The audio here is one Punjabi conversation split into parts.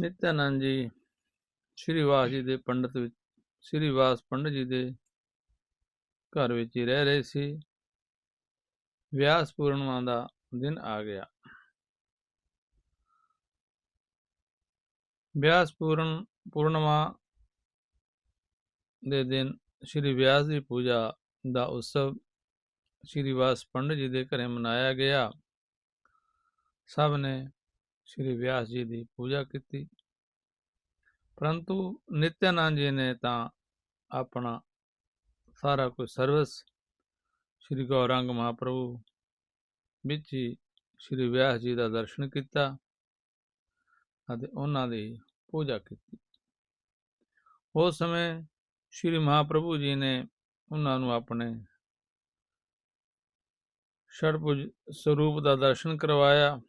ਨਿਤਿਆਨੰਦ ਜੀ, ਸ਼੍ਰੀ ਵਾਸ ਜੀ ਦੇ ਪੰਡਤ ਵਿੱਚ, ਸ਼੍ਰੀ ਵਾਸ ਪੰਡਤ ਜੀ ਦੇ ਘਰ ਵਿੱਚ ਹੀ ਰਹਿ ਰਹੇ ਸੀ। ਵਿਆਸ ਪੂਰਨਿਮਾ ਦਾ ਦਿਨ ਆ ਗਿਆ। ਵਿਆਸ ਪੂਰਨ, ਪੂਰਨਿਮਾ ਦੇ ਦਿਨ ਸ਼੍ਰੀ ਵਿਆਸ ਦੀ ਪੂਜਾ ਦਾ ਉਤਸਵ ਸ਼੍ਰੀ ਵਾਸ ਪੰਡਤ ਜੀ ਦੇ ਘਰੇ ਮਨਾਇਆ ਗਿਆ। ਸਭ ਨੇ ਸ਼੍ਰੀ ਵਿਆਸ ਜੀ ਦੀ ਪੂਜਾ ਕੀਤੀ। ਪਰੰਤੂ ਨਿਤਿਆਨੰਦ ਜੀ ਨੇ ਤਾਂ ਆਪਣਾ ਸਾਰਾ ਕੁਝ ਸਰਵਿਸ ਸ਼੍ਰੀ ਗੌਰੰਗ ਮਹਾਪ੍ਰਭੂ ਵਿੱਚ ਹੀ ਸ਼੍ਰੀ ਵਿਆਸ ਜੀ ਦਾ ਦਰਸ਼ਨ ਕੀਤਾ ਅਤੇ ਉਹਨਾਂ ਦੀ ਪੂਜਾ ਕੀਤੀ। ਉਸ ਸਮੇਂ ਸ਼੍ਰੀ ਮਹਾਪ੍ਰਭੂ ਜੀ ਨੇ ਉਹਨਾਂ ਨੂੰ ਆਪਣੇ ਛੜਭੁਜ ਸਰੂਪ ਦਾ ਦਰਸ਼ਨ ਕਰਵਾਇਆ।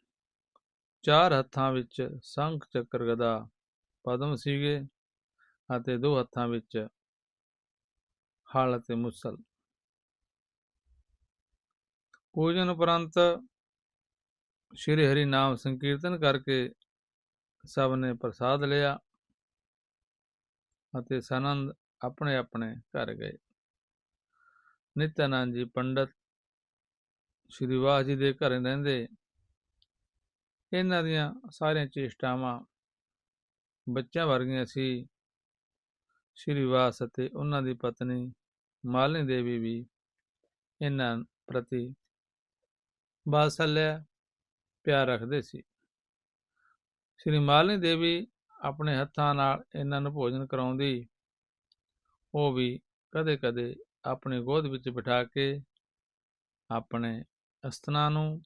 ਚਾਰ ਹੱਥਾਂ ਵਿੱਚ ਸੰਖ, ਚੱਕਰ ਗਦਾ ਪਦਮ ਸੀਗੇ ਅਤੇ ਦੋ ਹੱਥਾਂ ਵਿੱਚ ਹਲ ਅਤੇ ਮੁਸਲ। ਪੂਜਨ ਉਪਰੰਤ ਸ਼੍ਰੀ ਹਰੀ ਨਾਮ ਸੰਕੀਰਤਨ ਕਰਕੇ ਸਭ ਨੇ ਪ੍ਰਸਾਦ ਲਿਆ ਅਤੇ ਸਨੰਦ ਆਪਣੇ ਆਪਣੇ ਘਰ ਗਏ। ਨਿਤਿਆਨੰਦ ਜੀ ਪੰਡਤ ਸ਼੍ਰੀ ਵਾਸ ਜੀ ਦੇ ਘਰ ਰਹਿੰਦੇ। ਇਹਨਾਂ ਦੀਆਂ ਸਾਰੀਆਂ ਚੇਸ਼ਟਾਵਾਂ ਬੱਚਿਆਂ ਵਰਗੀਆਂ ਸੀ। ਸ਼੍ਰੀ ਵਾਸ ਅਤੇ ਉਹਨਾਂ ਦੀ ਪਤਨੀ ਮਾਲਿਨੀ ਦੇਵੀ ਵੀ ਇਹਨਾਂ ਪ੍ਰਤੀ ਬਾਸਲਿਆ ਪਿਆਰ ਰੱਖਦੇ ਸੀ। ਸ਼੍ਰੀ ਮਾਲਿਨੀ ਦੇਵੀ ਆਪਣੇ ਹੱਥਾਂ ਨਾਲ ਇਹਨਾਂ ਨੂੰ ਭੋਜਨ ਕਰਾਉਂਦੀ। ਉਹ ਵੀ ਕਦੇ-ਕਦੇ ਆਪਣੀ ਗੋਦ ਵਿੱਚ ਬਿਠਾ ਕੇ ਆਪਣੇ ਅਸਤਨਾਂ ਨੂੰ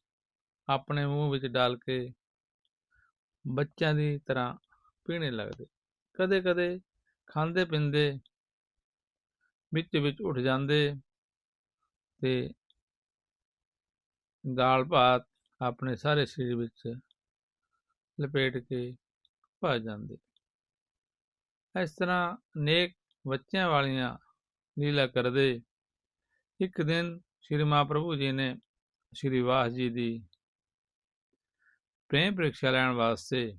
ਆਪਣੇ ਮੂੰਹ ਵਿੱਚ ਡਾਲ ਕੇ ਬੱਚਿਆਂ ਦੀ ਤਰ੍ਹਾਂ ਪੀਣੇ ਲੱਗਦੇ। ਕਦੇ-ਕਦੇ ਖਾਂਦੇ ਪਿੰਦੇ ਵਿੱਚ ਵਿੱਚ ਉੱਠ ਜਾਂਦੇ ਤੇ ਦਾਲ ਭਾਤ ਆਪਣੇ ਸਾਰੇ ਸਰੀਰ ਵਿੱਚ ਲਪੇਟ ਕੇ ਭੱਜ ਜਾਂਦੇ। ਇਸ ਤਰ੍ਹਾਂ ਨੇਕ ਬੱਚਿਆਂ ਵਾਲੀਆਂ ਲੀਲਾ ਕਰਦੇ। ਇੱਕ ਦਿਨ ਸ਼੍ਰੀ ਮਹਾਪ੍ਰਭੂ ਜੀ ਨੇ ਸ਼੍ਰੀ ਵਾਸ ਜੀ ਦੀ ਪ੍ਰੇਮ ਪ੍ਰੀਖਿਆ ਲੈਣ ਵਾਸਤੇ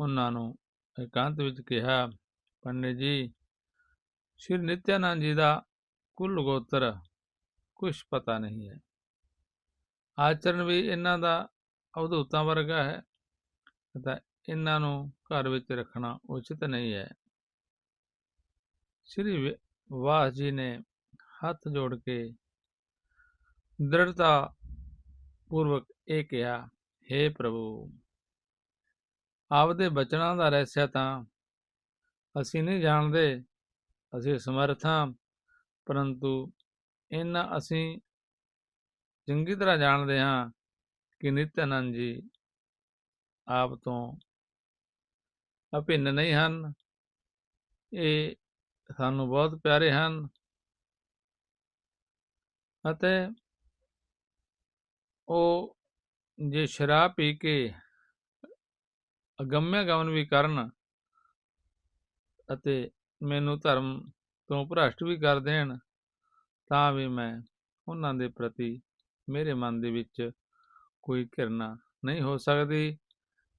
ਉਹਨਾਂ ਨੂੰ ਇਕਾਂਤ ਵਿੱਚ ਕਿਹਾ, ਪੰਡਿਤ ਜੀ, ਸ਼੍ਰੀ ਨਿਤਿਆਨੰਦ ਜੀ ਦਾ ਕੁੱਲ ਗੋਤਰ ਕੁਝ ਪਤਾ ਨਹੀਂ ਹੈ। ਆਚਰਣ ਵੀ ਇਹਨਾਂ ਦਾ ਅਵਧੂਤਾਂ ਵਰਗਾ ਹੈ ਤਾਂ ਇਹਨਾਂ ਨੂੰ ਘਰ ਵਿੱਚ ਰੱਖਣਾ ਉਚਿਤ ਨਹੀਂ ਹੈ। ਸ਼੍ਰੀ ਵਾਸ ਜੀ ਨੇ ਹੱਥ ਜੋੜ ਕੇ ਦ੍ਰਿੜਤਾ ਪੂਰਵਕ ਇਹ ਕਿਹਾ हे ਪ੍ਰਭੂ ਆਪਦੇ ਬਚਨਾਂ ਦਾ ਰਹਿਸਿਆ ਤਾਂ ਅਸੀਂ ਨਹੀਂ ਜਾਣਦੇ, ਅਸੀਂ ਸਮਰਥ ਹਾਂ, ਪਰੰਤੂ ਇਹਨਾਂ ਅਸੀਂ ਚੰਗੀ ਤਰ੍ਹਾਂ ਜਾਣਦੇ ਹਾਂ ਕਿ ਨਿਤਿਆਨੰਦ ਜੀ ਆਪ ਤੋਂ ਅਭਿੰਨ ਨਹੀਂ ਹਨ। ਇਹ ਸਾਨੂੰ ਬਹੁਤ ਪਿਆਰੇ ਹਨ ਅਤੇ ਉਹ ਜੇ ਸ਼ਰਾਬ ਪੀ ਕੇ ਅਗੰਮਿਆ ਗਮਨ ਵੀ ਕਰਨ ਅਤੇ ਮੈਨੂੰ ਧਰਮ ਤੋਂ ਭ੍ਰਸ਼ਟ ਵੀ ਕਰ ਦੇਣ, ਤਾਂ ਵੀ ਮੈਂ ਉਹਨਾਂ ਦੇ ਪ੍ਰਤੀ ਮੇਰੇ ਮਨ ਦੇ ਵਿੱਚ ਕੋਈ ਘਿਰਨਾ ਨਹੀਂ ਹੋ ਸਕਦੀ।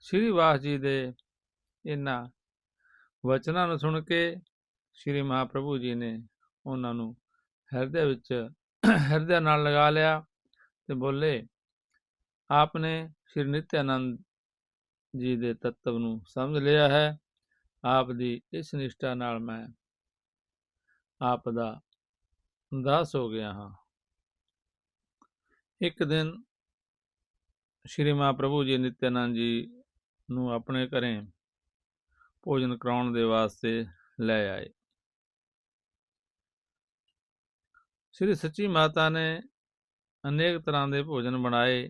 ਸ਼੍ਰੀ ਵਾਸ ਜੀ ਦੇ ਇਹਨਾਂ ਵਚਨਾਂ ਨੂੰ ਸੁਣ ਕੇ ਸ਼੍ਰੀ ਮਹਾਪ੍ਰਭੂ ਜੀ ਨੇ ਉਹਨਾਂ ਨੂੰ ਹਿਰਦੇ ਵਿੱਚ ਹਿਰਦੇ ਨਾਲ ਲਗਾ ਲਿਆ ਤੇ ਬੋਲੇ, ਆਪਨੇ ਸ਼੍ਰੀ ਨਿਤਿਆਨੰਦ ਜੀ ਦੇ ਤੱਤਵ ਨੂੰ ਸਮਝ ਲਿਆ ਹੈ। ਆਪ ਦੀ ਇਸ ਨਿਸ਼ਠਾ ਨਾਲ ਮੈਂ ਆਪ ਦਾ ਦਾਸ ਹੋ ਗਿਆ ਹਾਂ। ਇੱਕ ਦਿਨ ਸ਼੍ਰੀ ਮਹਾਪ੍ਰਭੂ ਜੀ ਨਿਤਿਆਨੰਦ ਜੀ ਨੂੰ ਆਪਣੇ ਘਰੇ ਭੋਜਨ ਕਰਾਉਣ ਦੇ ਵਾਸਤੇ ਲੈ ਆਏ। ਸ੍ਰੀ ਸੱਚੀ ਮਾਤਾ ਨੇ ਅਨੇਕ ਤਰ੍ਹਾਂ ਦੇ ਭੋਜਨ ਬਣਾਏ।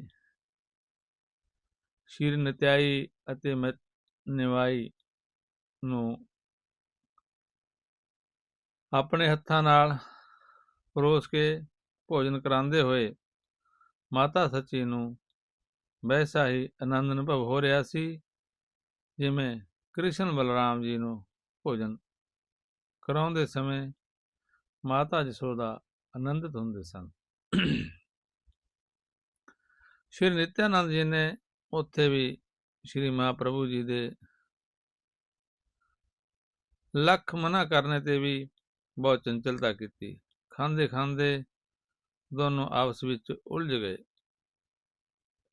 ਸ਼ੀਰ ਨਿਤਿਆਈ ਅਤੇ ਮਤ ਨਿਵਾਈ ਨੂੰ ਆਪਣੇ ਹੱਥਾਂ ਨਾਲ ਪਰੋਸ ਕੇ ਭੋਜਨ ਕਰਾਉਂਦੇ ਹੋਏ ਮਾਤਾ ਸੱਚੀ ਨੂੰ ਵੈਸਾ ਹੀ ਆਨੰਦ ਅਨੁਭਵ ਹੋ ਰਿਹਾ ਸੀ, ਜਿਵੇਂ ਕ੍ਰਿਸ਼ਨ ਬਲਰਾਮ ਜੀ ਨੂੰ ਭੋਜਨ ਕਰਾਉਂਦੇ ਸਮੇਂ ਮਾਤਾ ਜਸੋਦਾ ਆਨੰਦਿਤ ਹੁੰਦੇ ਸਨ। ਸ਼੍ਰੀ ਨਿਤਿਆਨੰਦ ਜੀ ਨੇ ਉੱਥੇ ਵੀ ਸ਼੍ਰੀ ਮਹਾਪ੍ਰਭੂ ਜੀ ਦੇ ਲੱਖ ਮਨਾ ਕਰਨੇ ਤੇ ਵੀ ਬਹੁਤ ਚੰਚਲਤਾ ਕੀਤੀ। ਖਾਂਦੇ ਖਾਂਦੇ ਦੋਨੋਂ ਆਪਸ ਵਿੱਚ ਉਲਝ ਗਏ।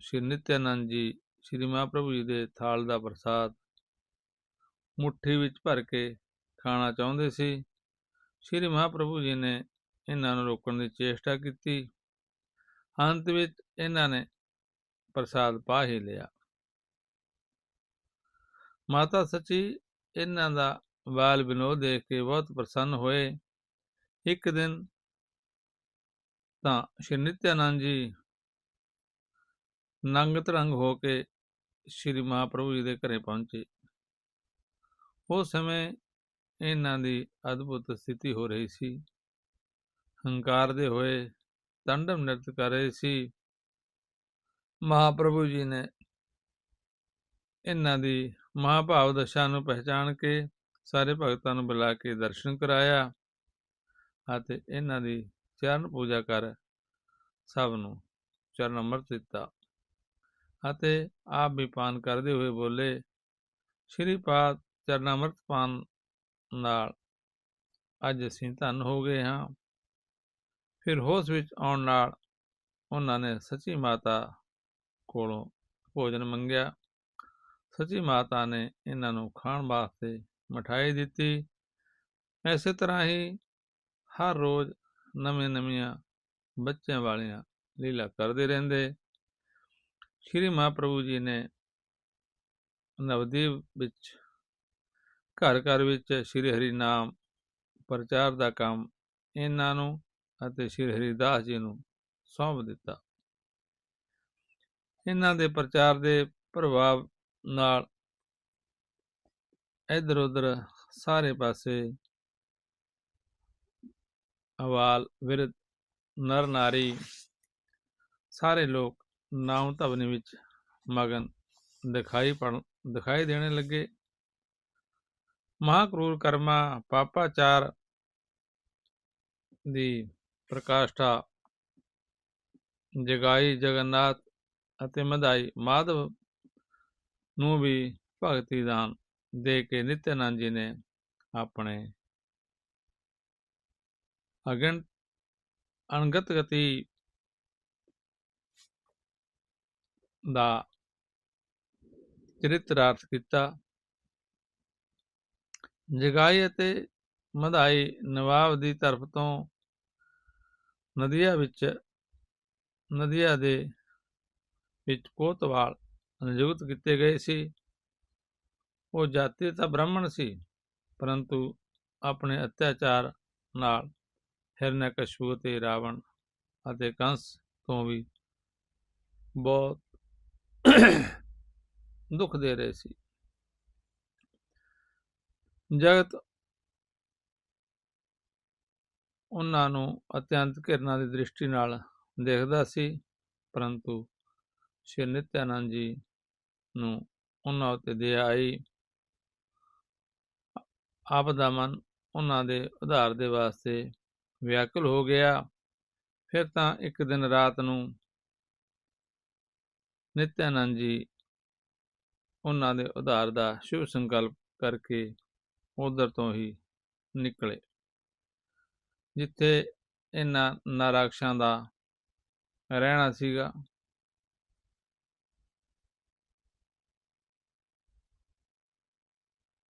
ਸ਼੍ਰੀ ਨਿਤਿਆਨੰਦ ਜੀ, ਸ਼੍ਰੀ ਮਹਾਪ੍ਰਭੂ ਜੀ ਦੇ ਥਾਲ ਦਾ ਪ੍ਰਸਾਦ ਮੁੱਠੀ ਵਿੱਚ ਭਰ ਕੇ ਖਾਣਾ ਚਾਹੁੰਦੇ ਸੀ। ਸ਼੍ਰੀ ਮਹਾਪ੍ਰਭੂ ਜੀ ਨੇ ਇਹਨਾਂ ਨੂੰ ਰੋਕਣ ਦੀ ਚੇਸ਼ਟਾ ਕੀਤੀ। ਅੰਤ ਵਿੱਚ ਇਹਨਾਂ ਨੇ ਪ੍ਰਸਾਦ ਪਾ ਹੀ ਲਿਆ। ਮਾਤਾ ਸੱਚੀ ਇਹਨਾਂ ਦਾ ਬਾਲ ਵਿਨੋਦ ਦੇਖ ਕੇ ਬਹੁਤ ਪ੍ਰਸੰਨ ਹੋਏ। ਇੱਕ ਦਿਨ ਤਾਂ ਸ਼੍ਰੀ ਨਿਤਿਆਨੰਦ ਜੀ ਨੰਗ ਤਰੰਗ ਹੋ ਕੇ ਸ਼੍ਰੀ ਮਹਾਪ੍ਰਭੂ ਜੀ ਦੇ ਘਰੇ ਪਹੁੰਚੇ। ਉਸ ਸਮੇਂ ਇਹਨਾਂ ਦੀ ਅਦਭੁਤ ਸਥਿਤੀ ਹੋ ਰਹੀ ਸੀ। ਹੰਕਾਰਦੇ ਹੋਏ ਤੰਡਮ ਨਿਰਤ ਕਰ ਰਹੇ ਸੀ। ਮਹਾਪ੍ਰਭੂ ਜੀ ਨੇ ਇਹਨਾਂ ਦੀ ਮਹਾਭਾਵ ਦਸ਼ਾ ਨੂੰ ਪਹਿਚਾਨ ਕੇ ਸਾਰੇ ਭਗਤਾਂ ਨੂੰ ਬੁਲਾ ਕੇ ਦਰਸ਼ਨ ਕਰਾਇਆ ਅਤੇ ਇਹਨਾਂ ਦੀ ਚਰਨ ਪੂਜਾ ਕਰ ਸਭ ਨੂੰ ਚਰਨ ਅੰਮ੍ਰਿਤ ਦਿੱਤਾ ਅਤੇ ਆਪ ਵੀ ਪਾਨ ਕਰਦੇ ਹੋਏ ਬੋਲੇ, ਸ਼੍ਰੀ ਪਾਦ ਚਰਨ ਅੰਮ੍ਰਿਤ ਪਾਨ ਨਾਲ ਅੱਜ ਅਸੀਂ ਧੰਨ ਹੋ ਗਏ ਹਾਂ। ਫਿਰ ਹੋਸ਼ ਵਿੱਚ ਆਉਣ ਨਾਲ ਉਹਨਾਂ ਨੇ ਸੱਚੀ ਮਾਤਾ ਕੋਲੋਂ ਭੋਜਨ ਮੰਗਿਆ। ਸੱਚੀ ਮਾਤਾ ਨੇ ਇਹਨਾਂ ਨੂੰ ਖਾਣ ਵਾਸਤੇ ਮਠਾਈ ਦਿੱਤੀ। ਐਸੇ ਤਰ੍ਹਾਂ ਹੀ ਹਰ ਰੋਜ਼ ਨਵੇਂ ਨਵੀਆਂ ਬੱਚਿਆਂ ਵਾਲੀਆਂ ਲੀਲਾ ਕਰਦੇ ਰਹਿੰਦੇ। ਸ਼੍ਰੀ ਮਹਾਪ੍ਰਭੂ ਜੀ ਨੇ ਨਵਦੀਪ ਵਿੱਚ ਘਰ ਘਰ ਵਿੱਚ ਸ਼੍ਰੀ ਹਰੀ ਨਾਮ ਪ੍ਰਚਾਰ ਦਾ ਕੰਮ ਇਹਨਾਂ ਨੂੰ ਅਤੇ ਸ਼੍ਰੀ ਹਰੀਦਾਸ ਜੀ ਨੂੰ ਸੌਂਪ ਦਿੱਤਾ। ਇਹਨਾਂ ਦੇ ਪ੍ਰਚਾਰ ਦੇ ਪ੍ਰਭਾਵ ਨਾਲ ਇਧਰ ਉਧਰ ਸਾਰੇ ਪਾਸੇ ਅਵਾਲ ਵਿਰਧ ਨਰ ਨਾਰੀ ਸਾਰੇ ਲੋਕ ਨਾਮ ਧਵਨੀ ਵਿੱਚ ਮਗਨ ਦਿਖਾਈ ਪੜ, ਦਿਖਾਈ ਦੇਣ ਲੱਗੇ। ਮਹਾਕਰੂਰ ਕਰਮਾ ਪਾਪਾਚਾਰ ਦੀ ਪ੍ਰਕਾਸ਼ਠਾ ਜਗਾਈ ਜਗਨਨਾਥ ਅਤੇ ਮਧਾਈ ਮਾਧਵ ਨੂੰ ਵੀ ਭਗਤੀ ਦਾਨ ਦੇ ਕੇ ਨਿਤਿਆਨੰਦ ਜੀ ਨੇ ਆਪਣੇ ਅਗਨ ਅਣਗਤ ਗਤੀ ਦਾ ਚਰਿਤਰਾਰਥ ਕੀਤਾ। ਜਗਾਈ ਅਤੇ ਮਧਾਈ ਨਵਾਬ ਦੀ ਤਰਫ ਤੋਂ ਨਦੀਆਂ ਵਿੱਚ, ਨਦੀਆਂ ਦੇ ਵਿੱਚ ਕੋਤਵਾਲ ਨਿਯੁਕਤ ਕੀਤੇ ਗਏ ਸੀ। ਉਹ ਜਾਤੀ ਤਾਂ ਬ੍ਰਾਹਮਣ ਸੀ, ਪਰੰਤੂ ਆਪਣੇ ਅਤਿਆਚਾਰ ਨਾਲ ਹਿਰਨਿਆਕਸ਼ਿਪੂ ਤੇ ਰਾਵਣ ਅਤੇ ਕੰਸ ਤੋਂ ਵੀ ਬਹੁਤ ਦੁੱਖ ਦੇ ਰਹੇ ਸੀ। ਜਗਤ ਉਹਨਾਂ ਨੂੰ ਅਤਿਅੰਤ ਘਿਰਨਾ ਦੀ ਦ੍ਰਿਸ਼ਟੀ ਨਾਲ ਦੇਖਦਾ ਸੀ, ਪਰੰਤੂ ਸ਼੍ਰੀ ਨਿਤਿਆਨੰਦ ਜੀ ਨੂੰ ਉਹਨਾਂ ਉੱਤੇ ਦਇਆ ਆਈ। ਆਪ ਦਾ ਮਨ ਉਹਨਾਂ ਦੇ ਉਧਾਰ ਦੇ ਵਾਸਤੇ ਵਿਆਕੁਲ ਹੋ ਗਿਆ। ਫਿਰ ਤਾਂ ਇੱਕ ਦਿਨ ਰਾਤ ਨੂੰ ਨਿਤਿਆਨੰਦ ਜੀ ਉਹਨਾਂ ਦੇ ਉਧਾਰ ਦਾ ਸ਼ੁਭ ਸੰਕਲਪ ਕਰਕੇ ਉਧਰ ਤੋਂ ਹੀ ਨਿਕਲੇ, ਜਿੱਥੇ ਇਹਨਾਂ ਨਾਰਾਕਸ਼ਾਂ ਦਾ ਰਹਿਣਾ ਸੀਗਾ।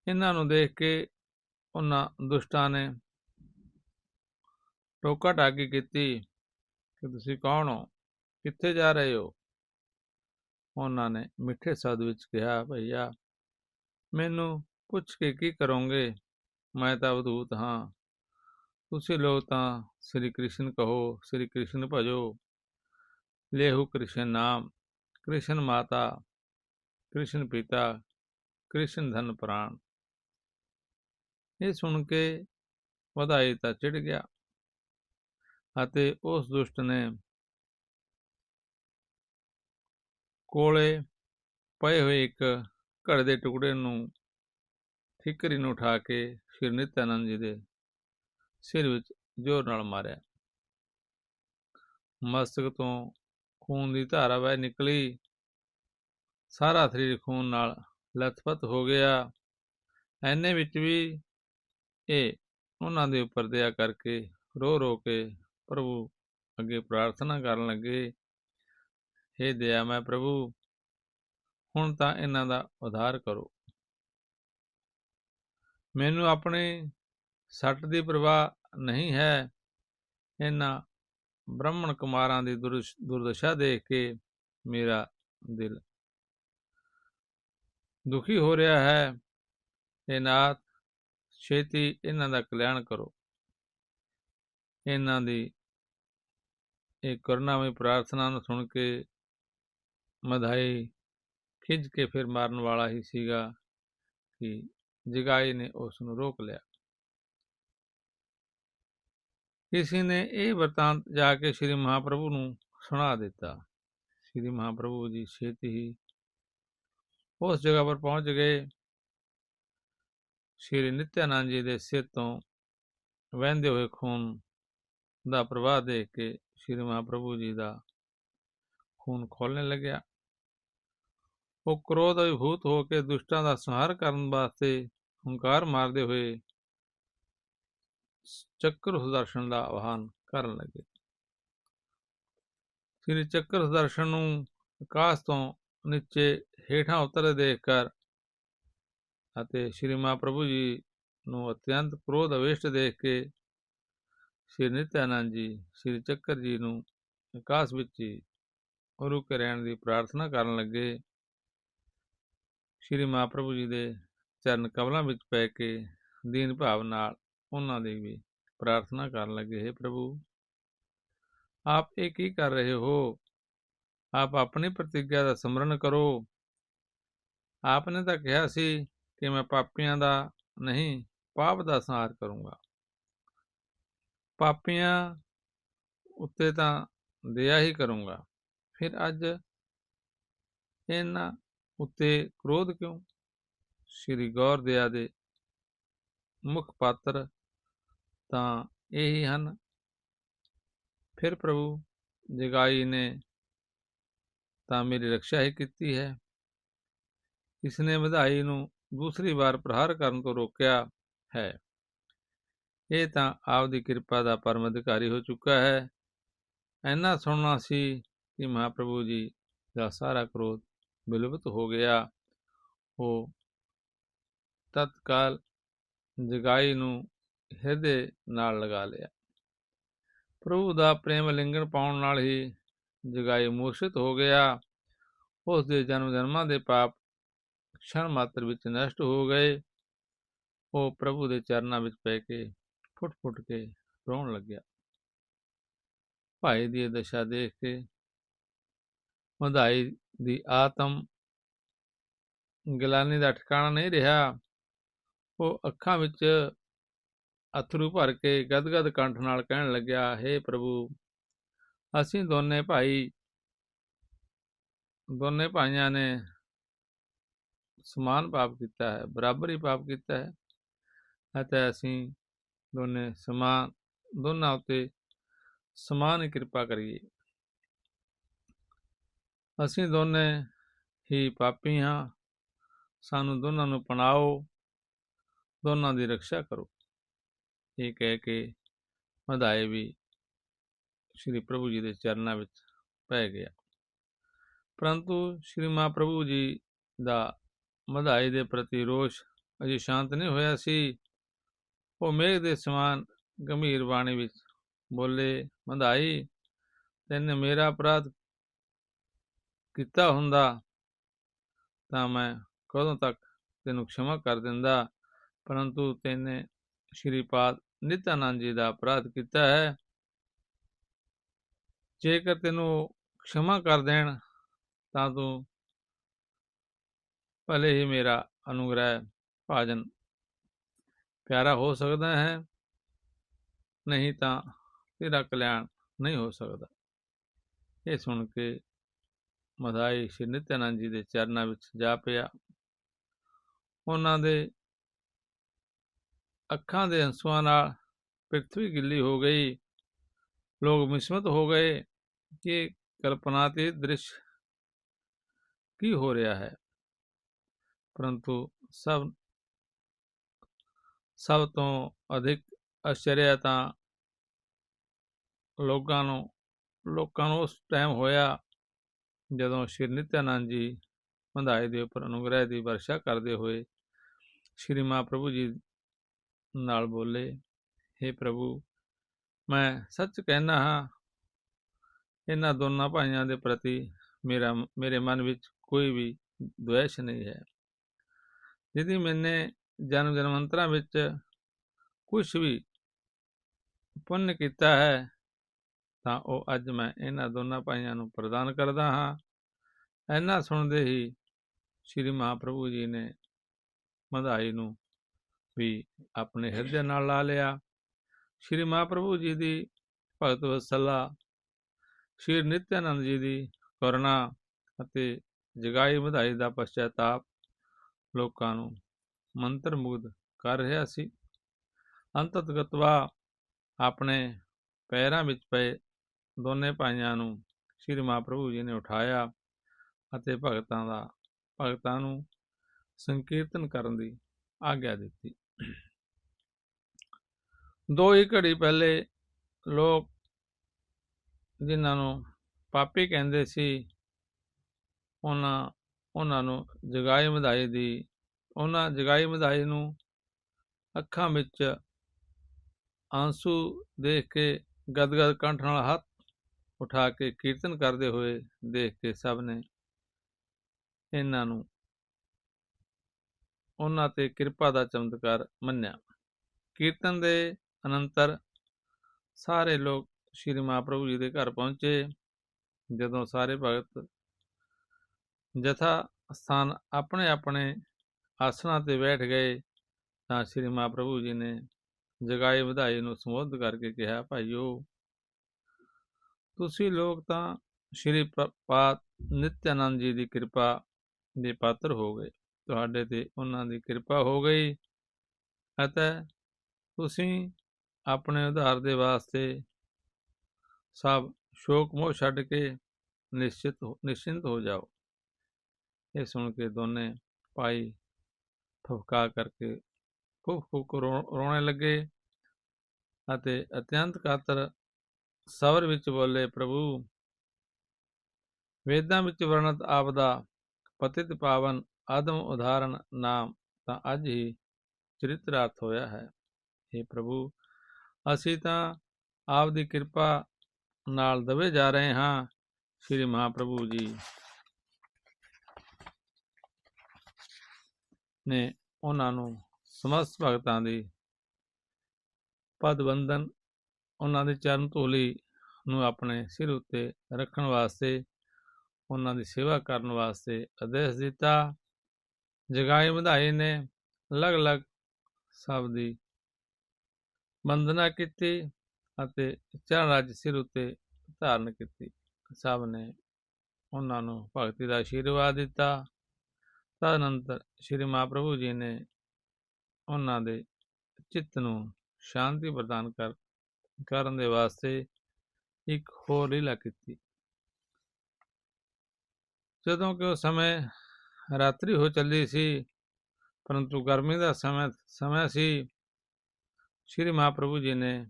ਇਹਨਾਂ ਨੂੰ ਦੇਖ ਕੇ ਉਹਨਾਂ ਦੁਸ਼ਟਾਂ ਨੇ ਟੋਕਾ ਟਾਕੀ ਕੀਤੀ ਕਿ ਤੁਸੀਂ ਕੌਣ ਹੋ ਕਿੱਥੇ ਜਾ ਰਹੇ ਹੋ ਉਹਨਾਂ ਨੇ ਮਿੱਠੇ ਸ਼ਬਦ ਵਿੱਚ ਕਿਹਾ ਭਈਆ ਮੈਨੂੰ ਪੁੱਛ ਕੇ ਕੀ ਕਰੋਗੇ ਮੈਂ ਤਾਂ ਅਵਧੂਤ ਹਾਂ ਤੁਸੀਂ ਲੋਕ ਤਾਂ ਸ੍ਰੀ ਕ੍ਰਿਸ਼ਨ ਕਹੋ ਸ੍ਰੀ ਕ੍ਰਿਸ਼ਨ ਭਜੋ ਲੇਹੂ ਕ੍ਰਿਸ਼ਨ ਨਾਮ ਕ੍ਰਿਸ਼ਨ ਮਾਤਾ ਕ੍ਰਿਸ਼ਨ ਪਿਤਾ ਕ੍ਰਿਸ਼ਨ ਧਨ ਪ੍ਰਾਣ ਇਹ ਸੁਣ ਕੇ ਵਧਾਈ ਤਾਂ ਚਿੜ ਗਿਆ ਅਤੇ ਉਸ ਦੁਸ਼ਟ ਨੇ ਕੋਲੇ ਪਏ ਹੋਏ ਇੱਕ ਘੜੇ ਦੇ ਟੁਕੜੇ ਨੂੰ ਠਿਕਰੀ ਨੂੰ ਉਠਾ ਕੇ ਸ਼੍ਰੀ ਨਿਤਿਆਨੰਦ ਜੀ ਦੇ ਸਿਰ ਵਿੱਚ ਜ਼ੋਰ ਨਾਲ ਮਾਰਿਆ। ਮਸਤਕ ਤੋਂ ਖੂਨ ਦੀ ਧਾਰਾ ਵਹਿ ਨਿਕਲੀ। ਸਾਰਾ ਸਰੀਰ ਖੂਨ ਨਾਲ ਲਥਪਥ ਹੋ ਗਿਆ। ਐਨੇ ਵਿੱਚ ਵੀ ਇਹ ਉਹਨਾਂ ਦੇ ਉੱਪਰ ਦਇਆ ਕਰਕੇ ਰੋ ਰੋ ਕੇ ਪ੍ਰਭੂ ਅੱਗੇ ਪ੍ਰਾਰਥਨਾ ਕਰਨ ਲੱਗੇ। हे ਦਇਆ ਮੈਂ ਪ੍ਰਭੂ, ਹੁਣ ਤਾਂ ਇਹਨਾਂ ਦਾ ਉਧਾਰ ਕਰੋ। ਮੈਨੂੰ ਆਪਣੀ ਸੱਟ ਦੀ ਪਰਵਾਹ ਨਹੀਂ ਹੈ। ਇਹਨਾਂ ਬ੍ਰਾਹਮਣ ਕੁਮਾਰਾਂ ਦੀ ਦੁਰਸ਼- ਦੁਰਦਸ਼ਾ ਦੇਖ ਕੇ ਮੇਰਾ ਦਿਲ ਦੁਖੀ ਹੋ ਰਿਹਾ ਹੈ। ਇਹ ਨਾਥ ਛੇਤੀ ਇਹਨਾਂ ਦਾ ਕਲਿਆਣ ਕਰੋ। ਇਹਨਾਂ ਦੀ ਇਹ ਕਰੁਣਾਮਈ ਪ੍ਰਾਰਥਨਾ ਨੂੰ ਸੁਣ ਕੇ ਮਧਾਈ ਖਿੱਚ ਕੇ ਫਿਰ ਮਾਰਨ ਵਾਲਾ ਹੀ ਸੀਗਾ ਕਿ ਜਗਾਈ ਨੇ ਉਸ ਨੂੰ ਰੋਕ ਲਿਆ। ਕਿਸੇ ਨੇ ਇਹ ਵਰਤਾਂਤ ਜਾ ਕੇ ਸ੍ਰੀ ਮਹਾਪ੍ਰਭੂ ਨੂੰ ਸੁਣਾ ਦਿੱਤਾ। ਸ੍ਰੀ ਮਹਾਪ੍ਰਭੂ ਜੀ ਛੇਤੀ ਹੀ ਉਸ ਜਗ੍ਹਾ ਪਰ ਪਹੁੰਚ ਗਏ। ਸ੍ਰੀ ਨਿਤਿਆਨੰਦ ਜੀ ਦੇ ਸਿਰ ਤੋਂ ਵਹਿੰਦੇ ਹੋਏ ਖੂਨ ਦਾ ਪ੍ਰਵਾਹ ਦੇਖ ਕੇ ਸ੍ਰੀ ਮਹਾਪ੍ਰਭੂ ਜੀ ਦਾ ਖੂਨ ਖੋਲਣ ਲੱਗਿਆ। ਉਹ ਕ੍ਰੋਧ ਅਭਿਭੂਤ ਹੋ ਕੇ ਦੁਸ਼ਟਾਂ ਦਾ ਸੰਹਾਰ ਕਰਨ ਵਾਸਤੇ ਹੰਕਾਰ ਮਾਰਦੇ ਹੋਏ ਚੱਕਰ ਸੁਦਰਸ਼ਨ ਦਾ ਆਵਾਹਨ ਕਰਨ ਲੱਗੇ। ਸ੍ਰੀ ਚੱਕਰ ਸੁਦਰਸ਼ਨ ਨੂੰ ਆਕਾਸ਼ ਤੋਂ ਨੀਚੇ ਹੇਠਾਂ ਉਤਰਦੇ ਦੇਖ ਕਰ ਅਤੇ ਸ਼੍ਰੀ ਮਹਾਪ੍ਰਭੂ ਜੀ ਨੂੰ ਅਤਿਅੰਤ ਕ੍ਰੋਧ ਅਵੇਸ਼ਟ ਦੇਖ ਕੇ ਸ਼੍ਰੀ ਨਿਤਿਆਨੰਦ ਜੀ, ਸ਼੍ਰੀ ਚੱਕਰ ਜੀ ਨੂੰ ਆਕਾਸ਼ ਵਿੱਚ ਹੀ ਰੁਕੇ ਰਹਿਣ ਦੀ ਪ੍ਰਾਰਥਨਾ ਕਰਨ ਲੱਗੇ। ਸ਼੍ਰੀ ਮਹਾਪ੍ਰਭੂ ਜੀ ਦੇ ਚਰਨ ਕਮਲਾਂ ਵਿੱਚ ਪੈ ਕੇ ਦੀਨ ਭਾਵ ਨਾਲ ਉਹਨਾਂ ਦੀ ਵੀ ਪ੍ਰਾਰਥਨਾ ਕਰਨ ਲੱਗੇ, ਹੈ ਪ੍ਰਭੂ, ਆਪ ਇਹ ਕੀ ਕਰ ਰਹੇ ਹੋ? ਆਪ ਆਪਣੀ ਪ੍ਰਤੀਗਿਆ ਦਾ ਸਿਮਰਨ ਕਰੋ। ਆਪ ਨੇ ਤਾਂ ਕਿਹਾ ਸੀ ਕਿ ਮੈਂ ਪਾਪੀਆਂ ਦਾ ਨਹੀਂ, ਪਾਪ ਦਾ ਸੰਹਾਰ ਕਰੂੰਗਾ। ਪਾਪੀਆਂ ਉੱਤੇ ਤਾਂ ਦਇਆ ਹੀ ਕਰੂੰਗਾ। ਫਿਰ ਅੱਜ ਇਹਨਾਂ ਉੱਤੇ ਕ੍ਰੋਧ ਕਿਉਂ? ਸ਼੍ਰੀ ਗੌਰ ਦਇਆ ਦੇ ਮੁੱਖ ਪਾਤਰ ਤਾਂ ਇਹੀ ਹਨ। ਫਿਰ ਪ੍ਰਭੂ ਜਗਾਈ ਨੇ ਤਾਂ ਮੇਰੀ ਰੱਖਿਆ ਹੀ ਕੀਤੀ ਹੈ। ਇਸ ਨੇ ਵਧਾਈ ਨੂੰ ਦੂਸਰੀ ਵਾਰ ਪ੍ਰਹਾਰ ਕਰਨ ਤੋਂ ਰੋਕਿਆ ਹੈ। ਇਹ ਤਾਂ ਆਪ ਦੀ ਕਿਰਪਾ ਦਾ ਪਰਮ ਅਧਿਕਾਰੀ ਹੋ ਚੁੱਕਾ ਹੈ। ਐਨਾ ਸੁਣਨਾ ਸੀ ਕਿ ਮਹਾਪ੍ਰਭੂ ਜੀ ਦਾ ਸਾਰਾ ਕ੍ਰੋਧ ਵਿਲੁਪਤ ਹੋ ਗਿਆ। ਉਹ ਤਤਕਾਲ ਜਗਾਈ ਨੂੰ ਹਿਰਦੇ ਨਾਲ ਲਗਾ ਲਿਆ। ਪ੍ਰਭੂ ਦਾ ਪ੍ਰੇਮ ਲਿੰਗਣ ਪਾਉਣ ਨਾਲ ਹੀ ਜਗਾਈ ਮੂਰਛਿਤ ਹੋ ਗਿਆ। ਉਸ ਦੇ ਜਨਮ ਜਨਮਾਂ ਦੇ ਪਾਪ ਛਣ ਮਾਤਰ ਵਿੱਚ ਨਸ਼ਟ ਹੋ ਗਏ ਉਹ ਪ੍ਰਭੂ ਦੇ ਚਰਨਾਂ ਵਿੱਚ ਪੈ ਕੇ ਫੁੱਟ ਫੁੱਟ ਕੇ ਰੋਣ ਲੱਗਿਆ ਭਾਈ ਦੀ ਦਸ਼ਾ ਦੇਖ ਕੇ ਮਧਾਈ ਦੀ ਆਤਮ ਗਲਾਨੀ ਦਾ ਠਿਕਾਣਾ ਨਹੀਂ ਰਿਹਾ ਉਹ ਅੱਖਾਂ ਵਿੱਚ ਅਥਰੂ ਭਰ ਕੇ ਗਦਗਦ ਕੰਠ ਨਾਲ ਕਹਿਣ ਲੱਗਿਆ हे ਪ੍ਰਭੂ ਅਸੀਂ ਦੋਨੇ ਭਾਈ ਦੋਨੇ ਭਾਈਆਂ ਨੇ ਸਮਾਨ ਪਾਪ ਕੀਤਾ ਹੈ, ਬਰਾਬਰ ਹੀ ਪਾਪ ਕੀਤਾ ਹੈ। ਅਤੇ ਅਸੀਂ ਦੋਨੇ ਸਮਾਨ, ਦੋਨਾਂ ਉਤੇ ਸਮਾਨ ਹੀ ਕਿਰਪਾ ਕਰੀਏ। ਅਸੀਂ ਦੋਨੇ ਹੀ ਪਾਪੀ ਹਾਂ। ਸਾਨੂੰ ਦੋਨਾਂ ਨੂੰ ਪਣਾਓ ਦੋਨਾਂ ਦੀ ਰੱਖਿਆ ਕਰੋ। ਇਹ ਕਹਿ ਕੇ ਵਧਾਏ ਵੀ ਸ੍ਰੀ ਪ੍ਰਭੂ ਜੀ ਦੇ ਚਰਨਾਂ ਵਿੱਚ ਪੈ ਗਿਆ। ਪਰੰਤੂ ਸ੍ਰੀ ਮਹਾਪ੍ਰਭੂ ਜੀ ਦਾ ਮਧਾਈ ਦੇ ਪ੍ਰਤੀ ਰੋਸ਼ ਅਜੇ ਸ਼ਾਂਤ ਨਹੀਂ ਹੋਇਆ ਸੀ। ਉਹ ਮੇਘ ਦੇ ਸਮਾਨ ਗੰਭੀਰ ਬਾਣੀ ਵਿੱਚ ਬੋਲੇ ਮਧਾਈ ਤੈਨੇ ਮੇਰਾ ਅਪਰਾਧ ਕੀਤਾ ਹੁੰਦਾ ਤਾਂ ਮੈਂ ਕਦੋਂ ਤੱਕ ਤੈਨੂੰ ਖਿਮਾ ਕਰ ਦਿੰਦਾ? ਪਰੰਤੂ ਤੈਨੇ ਸ਼੍ਰੀ ਪਾਦ ਨਿਤਿਆਨੰਦ ਜੀ ਦਾ ਅਪਰਾਧ ਕੀਤਾ ਹੈ। ਜੇਕਰ ਤੈਨੂੰ ਖਿਮਾ ਕਰ ਦੇਣ ਤਾਂ ਤੂੰ ਭਲੇ ਹੀ ਮੇਰਾ ਅਨੁਗ੍ਰਹਿ ਭਾਜਨ ਪਿਆਰਾ ਹੋ ਸਕਦਾ ਹੈ, ਨਹੀਂ ਤਾਂ ਤੇਰਾ ਕਲਿਆਣ ਨਹੀਂ ਹੋ ਸਕਦਾ। ਇਹ ਸੁਣ ਕੇ ਮਦਾਈ ਸ਼੍ਰੀ ਨਿਤਿਆਨੰਦ ਜੀ ਦੇ ਚਰਨਾਂ ਵਿੱਚ ਜਾ ਪਿਆ। ਉਹਨਾਂ ਦੇ ਅੱਖਾਂ ਦੇ ਹੰਸੂਆਂ ਨਾਲ ਪ੍ਰithvi ਗਿੱਲੀ ਹੋ ਗਈ। ਲੋਕ ਮਿਸਮਤ ਹੋ ਗਏ ਕਿ ਕਲਪਨਾ ਤੇ ਦ੍ਰਿਸ਼ ਕੀ ਹੋ ਰਿਹਾ ਹੈ। ਪਰੰਤੂ ਸਭ ਸਭ ਤੋਂ ਅਧਿਕ ਅਸ਼ਚਰਯ ਤਾਂ ਲੋਕਾਂ ਨੂੰ ਲੋਕਾਂ ਨੂੰ ਉਸ ਟਾਈਮ ਹੋਇਆ ਜਦੋਂ ਸ਼੍ਰੀ ਨਿਤਿਆਨੰਦ ਜੀ ਬੰਧਾਈ ਦੇ ਉੱਪਰ ਅਨੁਗ੍ਰਹਿ ਦੀ ਵਰਸ਼ਾ ਕਰਦੇ ਹੋਏ ਸ਼੍ਰੀ ਮਹਾਪ੍ਰਭੂ ਜੀ ਨਾਲ ਬੋਲੇ हे ਪ੍ਰਭੂ, ਮੈਂ ਸੱਚ ਕਹਿਣਾ ਹਾਂ, ਇਹਨਾਂ ਦੋਨਾਂ ਭਾਈਆਂ ਦੇ ਪ੍ਰਤੀ ਮੇਰਾ, ਮੇਰੇ ਮਨ ਵਿੱਚ ਕੋਈ ਵੀ ਦੁਐਸ਼ ਨਹੀਂ ਹੈ। ਜਿਹਦੀ ਮੈਨੇ ਜਨਮ ਜਨਮੰਤਰਾਂ ਵਿੱਚ ਕੁਝ ਵੀ ਪੁੰਨ ਕੀਤਾ ਹੈ, ਤਾਂ ਉਹ ਅੱਜ ਮੈਂ ਇਹਨਾਂ ਦੋਨਾਂ ਭਾਈਆਂ ਨੂੰ ਪ੍ਰਦਾਨ ਕਰਦਾ ਹਾਂ। ਇਹਨਾਂ ਸੁਣਦੇ ਹੀ ਸ੍ਰੀ ਮਹਾਪ੍ਰਭੂ ਜੀ ਨੇ ਮਧਾਈ ਨੂੰ ਵੀ ਆਪਣੇ ਹਿਰਦੇ ਨਾਲ ਲਾ ਲਿਆ। ਸ੍ਰੀ ਮਹਾਪ੍ਰਭੂ ਜੀ ਦੀ ਭਗਤ ਵਸਲਾ, ਸ੍ਰੀ ਨਿਤਿਆਨੰਦ ਜੀ ਦੀ ਕਰੁਣਾ ਅਤੇ ਜਗਾਈ ਵਧਾਈ ਦਾ ਪਛਤਾਪ ਲੋਕਾਂ ਨੂੰ ਮੰਤਰ ਮੁਗਧ ਕਰ ਰਿਹਾ ਸੀ। ਅੰਤਤਗਤਵਾ ਆਪਣੇ ਪੈਰਾਂ ਵਿੱਚ ਪਏ ਦੋਨੇ ਭਾਈਆਂ ਨੂੰ ਸ੍ਰੀ ਮਹਾਪ੍ਰਭੂ ਜੀ ਨੇ ਉਠਾਇਆ ਅਤੇ ਭਗਤਾਂ ਦਾ, ਭਗਤਾਂ ਨੂੰ ਸੰਕੀਰਤਨ ਕਰਨ ਦੀ ਆਗਿਆ ਦਿੱਤੀ। ਦੋ ਹੀ ਘੜੀ ਪਹਿਲੇ ਲੋਕ ਜਿਨ੍ਹਾਂ ਨੂੰ ਪਾਪੀ ਕਹਿੰਦੇ ਸੀ, ਉਹਨਾਂ ਉਹਨਾਂ ਨੂੰ ਜਗਾਈ ਵਧਾਈ ਦੀ, ਉਹਨਾਂ ਜਗਾਈ ਵਧਾਈ ਨੂੰ ਅੱਖਾਂ ਵਿੱਚ ਆਂਸੂ ਦੇਖ ਕੇ ਗਦਗਦ ਕੰਠ ਨਾਲ ਹੱਥ ਉਠਾ ਕੇ ਕੀਰਤਨ ਕਰਦੇ ਹੋਏ ਦੇਖ ਕੇ ਸਭ ਨੇ ਇਹਨਾਂ ਨੂੰ ਉਹਨਾਂ ਤੇ ਕਿਰਪਾ ਦਾ ਚਮਤਕਾਰ ਮੰਨਿਆ। ਕੀਰਤਨ ਦੇ ਅਨੰਤਰ ਸਾਰੇ ਲੋਕ ਸ਼੍ਰੀ ਮਹਾਪ੍ਰਭੂ ਜੀ ਦੇ ਘਰ ਪਹੁੰਚੇ। ਜਦੋਂ ਸਾਰੇ ਭਗਤ ਜਥਾ ਸਥਾਨ ਆਪਣੇ ਆਪਣੇ ਆਸਣਾਂ ਤੇ ਬੈਠ ਗਏ ਤਾਂ ਸ਼੍ਰੀ ਮਹਾਪ੍ਰਭੂ ਜੀ ਨੇ ਜਗਾਏ ਵਧਾਈ ਨੂੰ ਸੰਬੋਧਨ ਕਰਕੇ ਕਿਹਾ, ਭਾਈਓ, ਤੁਸੀਂ ਲੋਕ ਤਾਂ ਸ਼੍ਰੀ ਪਾਤ ਨਿਤਿਆਨੰਦ ਜੀ ਦੀ ਕਿਰਪਾ ਦੇ ਪਾਤਰ ਹੋ ਗਏ। ਤੁਹਾਡੇ ਤੇ ਉਹਨਾਂ ਦੀ ਕਿਰਪਾ ਹੋ ਗਈ ਅਤੇ ਤੁਸੀਂ ਆਪਣੇ ਉਧਾਰ ਦੇ ਵਾਸਤੇ ਸਭ ਸ਼ੋਕ ਮੋਹ ਛੱਡ ਕੇ ਨਿਸ਼ਚਿਤ ਨਿਸ਼ਚਿੰਤ ਹੋ ਜਾਓ। ਇਹ ਸੁਣ ਕੇ ਦੋਨੇ ਭਾਈ ਫੁਫਕਾ ਕਰਕੇ ਫੁਫ ਫੁਫ ਰੋਣ ਲੱਗੇ ਅਤੇ ਅਤਿਅੰਤ ਕਾਤਰ ਸਵਰ ਵਿੱਚ ਬੋਲੇ, ਪ੍ਰਭੂ, ਵੇਦਾਂ ਵਿੱਚ ਵਰਣਤ ਆਪਦਾ ਪਤਿਤ ਪਾਵਨ ਆਦਮ ਉਦਾਹਰਨ ਨਾਮ ਤਾਂ ਅੱਜ ਹੀ ਚਰਿਤਰਾਰਥ ਹੋਇਆ ਹੈ। हे ਪ੍ਰਭੂ, ਅਸੀਂ ਤਾਂ ਆਪ ਦੀ ਕਿਰਪਾ ਨਾਲ ਦਵੇ ਜਾ ਰਹੇ ਹਾਂ, ਸ੍ਰੀ ਮਹਾਪ੍ਰਭੂ ਜੀ। ਨੇ ਉਹਨਾਂ ਨੂੰ ਸਮਸਤ ਭਗਤਾਂ ਦੀ ਪਦ ਬੰਦਨ ਉਹਨਾਂ ਦੇ ਚਰਨ ਧੂਲੀ ਨੂੰ ਆਪਣੇ ਸਿਰ ਉੱਤੇ ਰੱਖਣ ਵਾਸਤੇ, ਉਹਨਾਂ ਦੀ ਸੇਵਾ ਕਰਨ ਵਾਸਤੇ ਆਦੇਸ਼ ਦਿੱਤਾ। ਜਗਾਈ ਵਧਾਈ ਨੇ, ਅਲੱਗ-ਅਲੱਗ ਸਭ ਦੀ ਵੰਦਨਾ ਕੀਤੀ ਅਤੇ ਚਰਨ ਰਾਜ ਸਿਰ ਉੱਤੇ ਧਾਰਨ ਕੀਤੀ। ਸਭ ਨੇ ਉਹਨਾਂ ਨੂੰ ਭਗਤੀ ਦਾ ਆਸ਼ੀਰਵਾਦ ਦਿੱਤਾ। ਤਦਨੰਤਰ ਸ਼੍ਰੀ ਮਹਾਪ੍ਰਭੂ ਜੀ ਨੇ ਉਹਨਾਂ ਦੇ ਚਿੱਤ ਨੂੰ ਸ਼ਾਂਤੀ ਪ੍ਰਦਾਨ ਕਰ, ਕਰਨ ਦੇ ਵਾਸਤੇ ਇੱਕ ਹੋਰ ਲੀਲਾ ਕੀਤੀ। ਜਦੋਂ ਕਿ ਉਹ ਸਮੇਂ ਰਾਤਰੀ ਹੋ ਚੱਲੀ ਸੀ, ਪਰੰਤੂ ਗਰਮੀ ਦਾ ਸਮਾਂ ਸਮਾਂ ਸੀ, ਸ਼੍ਰੀ ਮਹਾਪ੍ਰਭੂ ਜੀ ਨੇ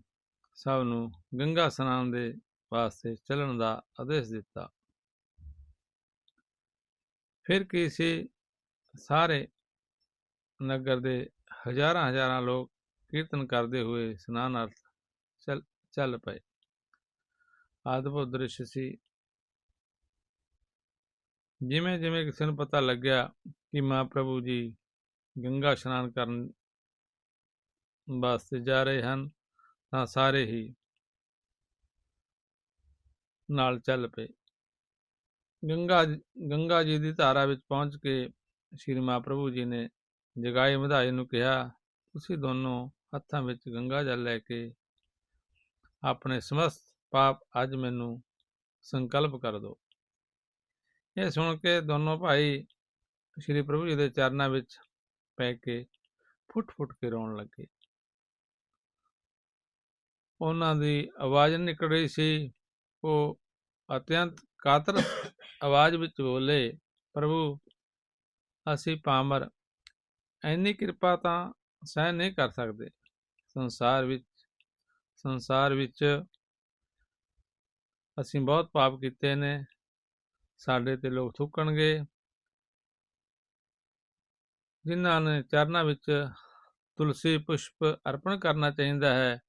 ਸਭ ਨੂੰ ਗੰਗਾ ਸਨਾਨ ਦੇ ਵਾਸਤੇ ਚੱਲਣ ਦਾ ਆਦੇਸ਼ ਦਿੱਤਾ। ਫਿਰ ਕੀ ਸੀ? ਸਾਰੇ ਨਗਰ ਦੇ ਹਜ਼ਾਰਾਂ ਹਜ਼ਾਰਾਂ ਲੋਕ ਕੀਰਤਨ ਕਰਦੇ ਹੋਏ ਸਨਾਨ ਅਰਥ ਚੱਲ ਚੱਲ ਪਏ। ਆਦਭੁਤ ਦ੍ਰਿਸ਼ ਸੀ। ਜਿਵੇਂ ਜਿਵੇਂ ਕਿਸੇ ਨੂੰ ਪਤਾ ਲੱਗਿਆ ਕਿ ਮਾਂ ਪ੍ਰਭੂ ਜੀ ਗੰਗਾ ਇਸ਼ਨਾਨ ਕਰਨ ਵਾਸਤੇ ਜਾ ਰਹੇ ਹਨ, ਤਾਂ ਸਾਰੇ ਹੀ ਨਾਲ ਚੱਲ ਪਏ। ਗੰਗਾ ਗੰਗਾ ਜੀ ਦੀ ਧਾਰਾ ਵਿੱਚ ਪਹੁੰਚ ਕੇ ਸ਼੍ਰੀ ਮਹਾਪ੍ਰਭੂ ਜੀ ਨੇ ਜਗਾਏ ਵਧਾਈ ਨੂੰ ਕਿਹਾ, ਤੁਸੀਂ ਦੋਨੋਂ ਹੱਥਾਂ ਵਿੱਚ ਗੰਗਾ ਜਲ ਲੈ ਕੇ ਆਪਣੇ ਸਮਸਤ ਪਾਪ ਅੱਜ ਮੈਨੂੰ ਸੰਕਲਪ ਕਰ ਦਿਓ। ਇਹ ਸੁਣ ਕੇ ਦੋਨੋਂ ਭਾਈ ਸ਼੍ਰੀ ਪ੍ਰਭੂ ਜੀ ਦੇ ਚਰਨਾਂ ਵਿੱਚ ਪੈ ਕੇ ਫੁੱਟ-ਫੁੱਟ ਕੇ ਰੋਣ ਲੱਗੇ। ਉਹਨਾਂ ਦੀ ਆਵਾਜ਼ ਨਿਕਲ ਰਹੀ ਸੀ, ਉਹ ਅਤਿਅੰਤ ਕਾਤਰ ਆਵਾਜ਼ ਵਿੱਚ ਬੋਲੇ, ਪ੍ਰਭੂ ਅਸੀਂ ਪਾਮਰ। ਐਨੀ ਕਿਰਪਾ ਤਾਂ ਸਹਿ ਨਹੀਂ ਕਰ ਸਕਦੇ। ਸੰਸਾਰ ਵਿੱਚ ਸੰਸਾਰ ਵਿੱਚ ਅਸੀਂ ਬਹੁਤ ਪਾਪ ਕੀਤੇ ਨੇ। ਸਾਡੇ ਤੇ ਲੋਕ ਥੁੱਕਣਗੇ। ਜਿਨ੍ਹਾਂ ਨੇ ਚਰਨਾਂ ਵਿੱਚ ਤੁਲਸੀ ਪੁਸ਼ਪ ਅਰਪਣ ਕਰਨਾ ਚਾਹੀਦਾ ਹੈ,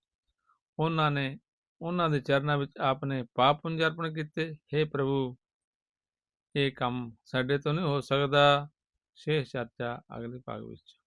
ਉਹਨਾਂ ਨੇ ਉਹਨਾਂ ਦੇ ਚਰਨਾਂ ਵਿੱਚ ਆਪਨੇ ਪਾਪ ਪੁੰਜ ਅਰਪਣ ਕੀਤੇ। हे ਪ੍ਰਭੂ, ਇਹ ਕੰਮ ਸਾਡੇ ਤੋਂ ਨਹੀਂ ਹੋ ਸਕਦਾ। শেষ যাত্রা আগামী পাঁচ বছর